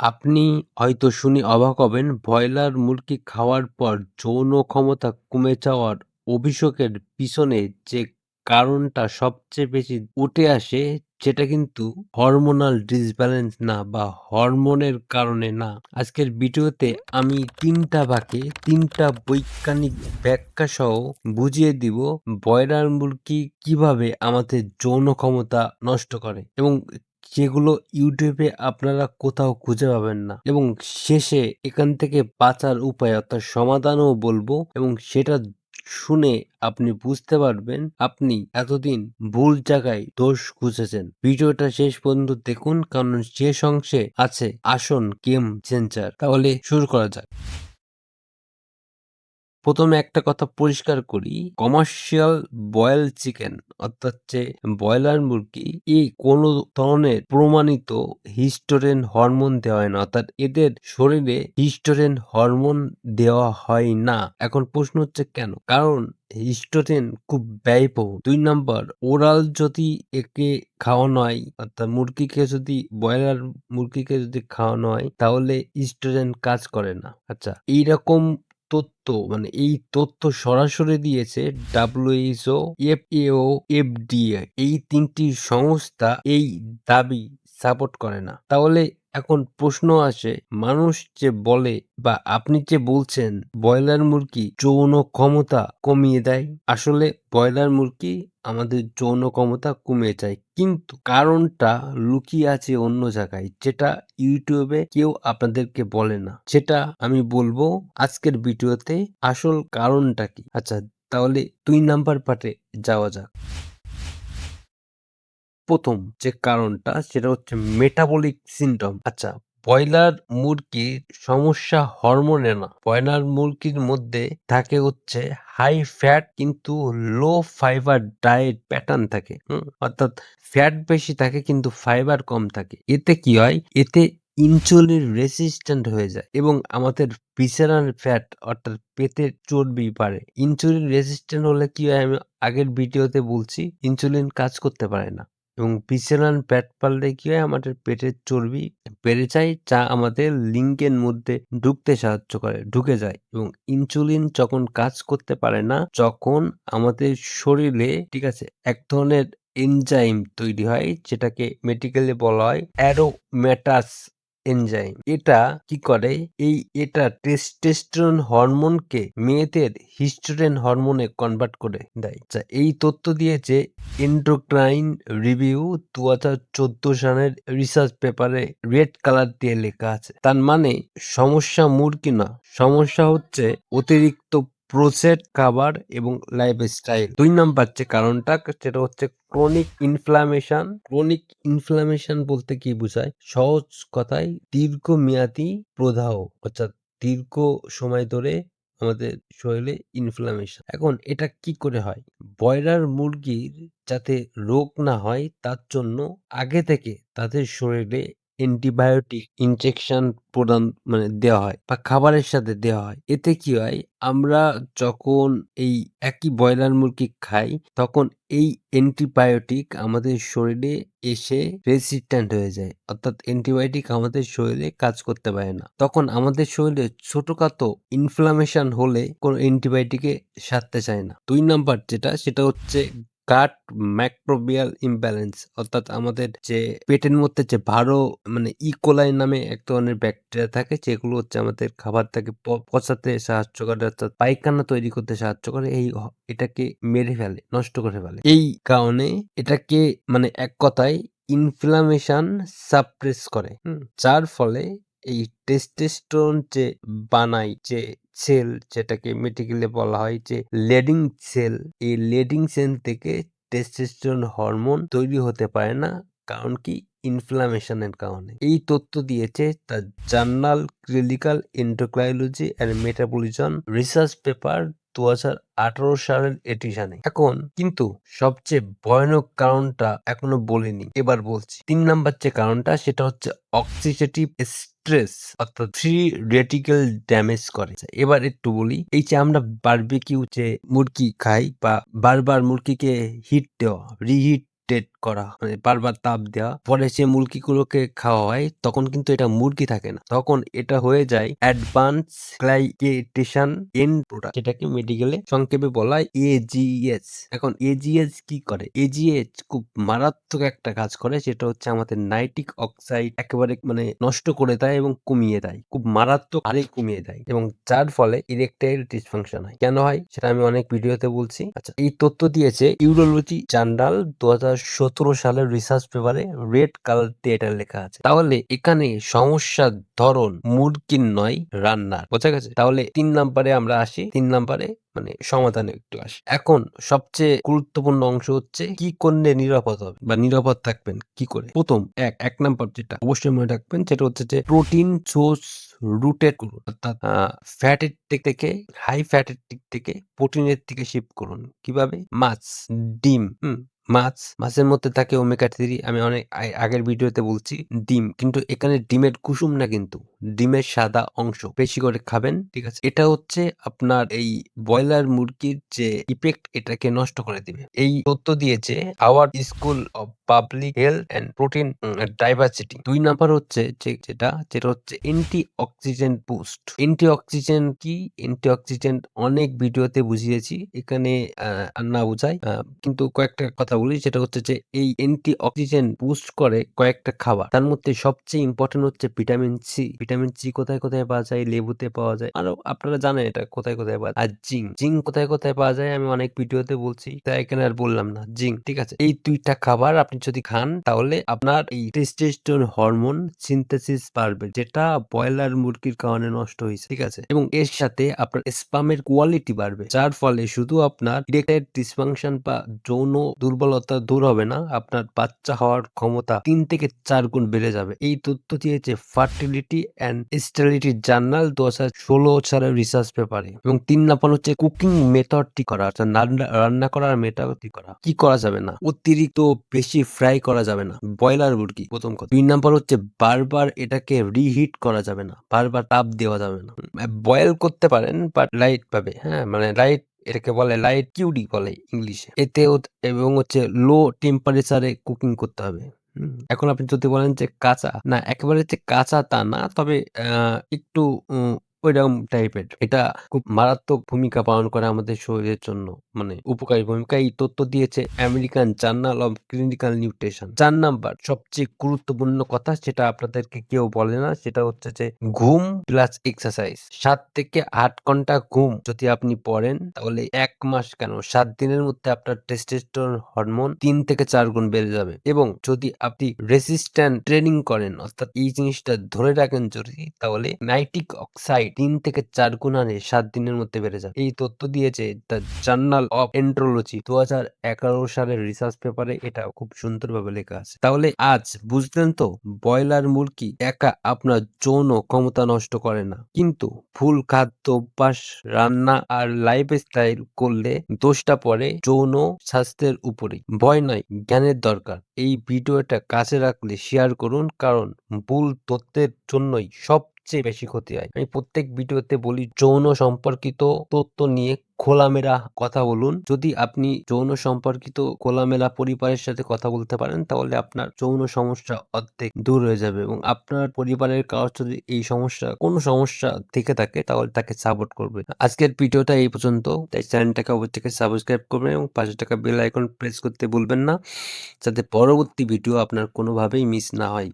আপনি হয়তো শুনে অবাক হবেন, ব্রয়লার মুরগি খাওয়ার পর যৌন ক্ষমতা কমে যাওয়ার অভিযোগের পিছনে যে কারণটা সবচেয়ে বেশি উঠে আসে, সেটা কিন্তু হরমোনাল ডিসব্যালেন্স না বা হরমোনের কারণে না। আজকের ভিডিওতে আমি ৩ টা বাঁকে ৩ টা বৈজ্ঞানিক ব্যাখ্যা সহ বুঝিয়ে দিব ব্রয়লার মুরগি কীভাবে আমাদের যৌন ক্ষমতা নষ্ট করে এবং যেগুলো ইউটিউবে আপনারা কোথাও খুঁজে পাবেন না। এবং শেষে এখান থেকে বাঁচার উপায় অর্থাৎ সমাধানও বলব এবং সেটা শুনে আপনি বুঝতে পারবেন আপনি এতদিন ভুল জায়গায় দোষ খুঁজেছেন। ভিডিওটা শেষ পর্যন্ত দেখুন, কারণ শেষ অংশে আছে আসন, গেম চেঞ্জার তাহলে শুরু করা যাক। প্রথমে একটা কথা পরিষ্কার করি। কমার্শিয়াল বয়েল চিকেন অর্থাৎ যে ব্রয়লার মুরগি, এই কোনো ধরনের প্রমাণিত হিস্টোরেন হরমোন দেওয়া হয় না, অর্থাৎ এদের শরীরে হিস্টোরেন হরমোন দেওয়া হয় না। এখন প্রশ্ন হচ্ছে কেন? কারণ হিস্টোরেন খুব ব্যয়বহুল। দুই নম্বর ওরাল যদি একে খাওয়ানো হয়, অর্থাৎ মুরগিকে যদি, ব্রয়লার মুরগিকে যদি খাওয়ানো হয়, তাহলে হিস্টোরেন কাজ করে না। আচ্ছা এইরকম তথ্য মানে এই তথ্য সরাসরি দিয়েছে ডাব্লিউএইচও এফএও এফডিএ এই তিনটি সংস্থা এই দাবি সাপোর্ট করে না। তাহলে এখন প্রশ্ন আসে, মানুষ যে বলে বা আপনি যে বলছেন, ব্রয়লার মুরগি যৌন ক্ষমতা কমিয়ে দেয়। আসলে ব্রয়লার মুরগি আমাদের যৌন ক্ষমতা কমে যায় কিন্তু কারণটা লুকিয়ে আছে অন্য জায়গায়, যেটা ইউটিউবে কেউ আপনাদেরকে বলে না। সেটা আমি বলব আজকের ভিডিওতে আসল কারণটা কি। আচ্ছা তাহলে দুই নাম্বার পার্টে যাওয়া যাক। প্রথম যে কারণটা সেটা হচ্ছে মেটাবলিক সিনড্রোম আচ্ছা ব্রয়লার মুরগির সমস্যা হরমোনে না, ব্রয়লার মুরগির মধ্যে থাকে হচ্ছে হাই ফ্যাট কিন্তু লো ফাইবার ডায়েট প্যাটার্ন থাকে অর্থাৎ ফ্যাট বেশি থাকে কিন্তু ফাইবার কম থাকে। এতে কি হয়? এতে ইনসুলিন রেসিস্ট্যান্ট হয়ে যায় এবং আমাদের ভিসেরাল ফ্যাট অর্থাৎ পেটের চর্বি বাড়ে। ইনসুলিন রেসিস্ট্যান্ট হলে কি হয়? আমি আগের ভিডিওতে বলছি ইনসুলিন কাজ করতে পারে না। এবং ভিসেরাল প্যাট পাললে কি হয় আমাদের পেটের চর্বি বেড়ে যায়, যা আমাদের লিঙ্কের মধ্যে ঢুকতে সাহায্য করে, ঢুকে যায় এবং ইনসুলিন যখন কাজ করতে পারে না যখন আমাদের শরীরে, ঠিক আছে, এক ধরনের এনজাইম তৈরি হয়, যেটাকে মেডিকেলে বলা হয় অ্যারোমেটাস এনজাইম এটা কি করে? এই এটা টেস্টোস্টেরন হরমোনকে মেয়েদের হিস্টোরেন হরমোনে কনভার্ট করে দেয়। আচ্ছা এই তথ্য দিয়েছে এন্ডোক্রাইন রিভিউ দু হাজার চোদ্দ সালের রিসার্চ পেপারে রেড কালার দিয়ে লেখা আছে। তার মানে সমস্যা মুরগি না? সমস্যা হচ্ছে অতিরিক্ত প্রসেট খাবার এবং লাইফস্টাইল। দুই নাম্বার যে কারণটা, সেটা হচ্ছে ক্রনিক ইনফ্লামেশন। ক্রনিক ইনফ্লামেশন বলতে কি বোঝায়? সহজ কথায় দীর্ঘমেয়াদী প্রদাহ, অর্থাৎ দীর্ঘ সময় ধরে আমাদের শরীরে ইনফ্লামেশন। এখন এটা কি করে হয়? ব্রয়লার মুরগির যাতে রোগ না হয়, তার জন্য আগে থেকে তাদের শরীরে অ্যান্টিবায়োটিক ইনজেকশন প্রদান মানে দেওয়া হয় বা খাবারের সাথে দেওয়া হয়। এতে কি হয়? আমরা যখন এই একই ব্রয়লার মুরগি খাই, তখন এই অ্যান্টিবায়োটিক আমাদের শরীরে এসে রেসিস্ট্যান্ট হয়ে যায়। অর্থাৎ অ্যান্টিবায়োটিক আমাদের শরীরে কাজ করতে পারে না। তখন আমাদের শরীরে ছোটখাটো ইনফ্লামেশন হলে কোনো অ্যান্টিবায়োটিকে সারতে চায় না। দুই নাম্বার যেটা, সেটা হচ্ছে গাট ম্যাক্রোবিয়াল ইমব্যালেন্স অর্থাৎ আমাদের যে পেটের মধ্যে যে ভালো মানে ইকোলাই নামে এক ধরনের ব্যাকটেরিয়া থাকে, যেগুলো হচ্ছে আমাদের খাবারটাকে পচাতে সাহায্য করে, অর্থাৎ পায়খানা তৈরি করতে সাহায্য করে, এই এটাকে মেরে ফেলে, নষ্ট করে ফেলে। এই কারণে এটাকে মানে এক কথায় ইনফ্লামেশন সাপ্রেস করে যার ফলে এই টেস্টেস্টোন যে বানাই যে সেল যেটাকে মেডিকেলে বলা হয় যে লেডিং সেল এই লেডিং সেল থেকে টেস্টেস্টোন হরমোন তৈরি হতে পারে না, কারণ কি? ইনফ্লামেশনের কারণে। এই তথ্য দিয়েছে তার journal clinical endocrinology and metabolism research paper দু হাজার আঠারো সালের এডিশনে এখন কিন্তু সবচেয়ে ভয়ানক কারণটা এখনও বলিনি, এবার বলছি। তিন নাম্বার যে কারণটা, সেটা হচ্ছে অক্সিজেটিভ স্ট্রেস অর্থাৎ থ্রি রেটিক্যাল ড্যামেজ করে। এবার একটু বলি, এই যে আমরা বারবিকিউ যে মুরগি খাই বা বারবার মুরগিকে হিট দেওয়া রিহিট টেট করা মানে বারবার তাপ দেওয়া। পরে সে মুরগিগুলোকে খাওয়া হয় তখন কিন্তু এটা মুরগি থাকে না। তখন এটা হয়ে যায় অ্যাডভান্স গ্লাইকেটেশন এন্ড প্রোডাক্ট যেটাকে মেডিকেলে সংক্ষেপে বলা হয় এজিএস এখন এজিএস কি করে? এজিএস খুব মারাত্মক একটা কাজ করে, সেটা হচ্ছে আমাদের নাইট্রিক অক্সাইড একেবারে মানে নষ্ট করে দেয় এবং কমিয়ে দেয়। খুব মারাত্মক হারে কমিয়ে দেয় এবং যার ফলে ইরেকটাইল ডিসফাংশন হয়। কেন হয়? সেটা আমি অনেক ভিডিওতে বলছি। আচ্ছা এই তথ্য দিয়েছে ইউরোলজি জার্নাল দু সালের রিসার্চ পেপারে রেড কালার এটা লেখা আছে। তাহলে এখানে সমস্যার ধরন মুরগির নয়, রান্নার। বোঝা গেছে? তাহলে তিন নাম্বারে আমরা আসি, তিন নাম্বারে মানে সমাধানে একটু আসি। এখন সবচেয়ে গুরুত্বপূর্ণ অংশ হচ্ছে কি করলে নিরাপদ হবে বা নিরাপদ থাকবেন, কি করে? প্রথম, এক এক নাম্বার যেটা অবশ্যই মনে রাখবেন, সেটা হচ্ছে যে প্রোটিন সোর্স রুটেড করুন। অর্থাৎ ফ্যাটের দিক থেকে হাই ফ্যাটের দিক থেকে প্রোটিনের দিকে শিফট করুন। কীভাবে? মাছ, ডিম মাছ, মাছের মধ্যে থাকে ওমেগা থ্রি আমি অনেক আগের ভিডিওতে বলছি, ডিম। কিন্তু এখানে ডিমের কুসুম না কিন্তু। ডিমের সাদা অংশ। বেশি করে খাবেন, ঠিক আছে? এটা হচ্ছে আপনার এই ব্রয়লার মুরগির যে ইফেক্ট এটাকে নষ্ট করে দিবে। এই তথ্য দিয়েছে our school of public health and protein diversity দুই নাম্বার হচ্ছে যেটা যেটা হচ্ছে anti oxygen boost anti oxygen কি? অ্যান্টি অক্সিজেন অনেক ভিডিওতে বুঝিয়েছি, এখানে না বুঝাই কিন্তু কয়েকটা কথা বলি। সেটা হচ্ছে যে, এই অ্যান্টি অক্সিজেন বুস্ট করে কয়েকটা খাবার। তার মধ্যে সবচেয়ে ইম্পর্টেন্ট হচ্ছে ভিটামিন সি ভিটামিন সি কোথায় কোথায় পাওয়া যায়? লেবুতে পাওয়া যায়। আরও আপনারা জানেন এটা কোথায় কোথায় পাওয়া যায়। আর জিঙ্ক জিঙ্ক কোথায় কোথায় পাওয়া যায় আমি অনেক ভিডিওতে বলছি। তাই এখানে আর বললাম না জিঙ্ক ঠিক আছে? এই দুইটা খাবার আপনি যদি খান, তাহলে আপনার এই টেস্টোস্টেরন হরমোন সিনথেসিস বাড়বে, যেটা ব্রয়লার মুরগির কারণে নষ্ট হয়েছে, ঠিক আছে? এবং এর সাথে আপনার স্পামের কোয়ালিটি বাড়বে, যার ফলে শুধু আপনার ইরেকটাইল ডিসফাংশন বা যৌন দুর্বলতা দূর হবে না, আপনার বাচ্চা হওয়ার ক্ষমতা তিন থেকে চার গুণ বেড়ে যাবে। এই তথ্য দিয়েছে ফার্টিলিটি অ্যান্ড স্টেরিলিটি জার্নাল দু হাজার ষোলো সালের রিসার্চ পেপারে এবং তিন নাম্বার হচ্ছে কুকিং মেথডটি করা, অর্থাৎ রান্না রান্না করার মেথডটি করা। কি করা যাবে না? অতিরিক্ত বেশি ফ্রাই করা যাবে না। ব্রয়লার মুরগি, প্রথম কথা। দুই নাম্বার হচ্ছে বারবার এটাকে রিহিট করা যাবে না। বারবার তাপ দেওয়া যাবে না। বয়েল করতে পারেন বাট লাইট পাবে হ্যাঁ? মানে লাইট এটাকে বলে লাইট কিউডি বলে ইংলিশে। এতে এবং হচ্ছে লো টেম্পারেচারে কুকিং করতে হবে। হুম, এখন আপনি যদি বলেন যে কাঁচা না একেবারে যে কাঁচা তা না তবে একটু ওইরকম টাইপের এটা খুব মারাত্মক ভূমিকা পালন করে আমাদের শরীরের জন্য। মানে উপকারী ভূমিকা। এই তথ্য দিয়েছে American journal of clinical nutrition চার নাম্বার, সবচেয়ে গুরুত্বপূর্ণ কথা সেটা আপনাদেরকে কেউ বলে না, সেটা হচ্ছে যে ঘুম প্লাস এক্সারসাইজ সাত থেকে আট ঘণ্টা ঘুম যদি আপনি পড়েন, তাহলে এক মাস কেন? সাত দিনের মধ্যে আপনার টেস্টোস্টেরন হরমোন তিন থেকে চার গুণ বেড়ে যাবে। এবং যদি আপনি রেসিস্ট্যান্ট ট্রেনিং করেন, অর্থাৎ এই জিনিসটা ধরে রাখেন যদি, তাহলে নাইট্রিক অক্সাইড তিন থেকে চার গুণ হারে সাত দিনের মধ্যে বেড়ে যাবে এই তথ্য দিয়েছে দ্য জার্নাল অফ এন্ড্রোলজি দু সালের রিসার্চ পেপারে এটা খুব সুন্দরভাবে লেখা আছে। তাহলে আজ বুঝলেন তো, ব্রয়লার মুরগি একা আপনার যৌন ক্ষমতা নষ্ট করে না। কিন্তু ভুল খাদ্য অভ্যাস, রান্না আর লাইফ স্টাইল করলে দোষটা পড়ে যৌন স্বাস্থ্যের উপরে ভয় নয়, জ্ঞানের দরকার। এই ভিডিওটা কাছে রাখলে শেয়ার করুন, কারণ ভুল তথ্যের জন্যই সবচেয়ে বেশি ক্ষতি হয়। আমি প্রত্যেক ভিডিওতে বলি, যৌন সম্পর্কিত তথ্য নিয়ে খোলামেলা কথা বলুন। যদি আপনি যৌন সম্পর্কিত খোলামেলা পরিবারের সাথে কথা বলতে পারেন, তাহলে আপনার যৌন সমস্যা অর্ধেক দূর হয়ে যাবে এবং আপনার পরিবারের কারোর যদি এই সমস্যা, কোনো সমস্যা থেকে থাকে, তাহলে তাকে সাপোর্ট করবে। আজকের ভিডিওটা এই পর্যন্ত। তাই চ্যানেলটাকে অবশ্যই সাবস্ক্রাইব করবেন এবং পাশে টাকা বেল আইকন প্রেস করতে ভুলবেন না, যাতে পরবর্তী ভিডিও আপনার কোনোভাবেই মিস না হয়।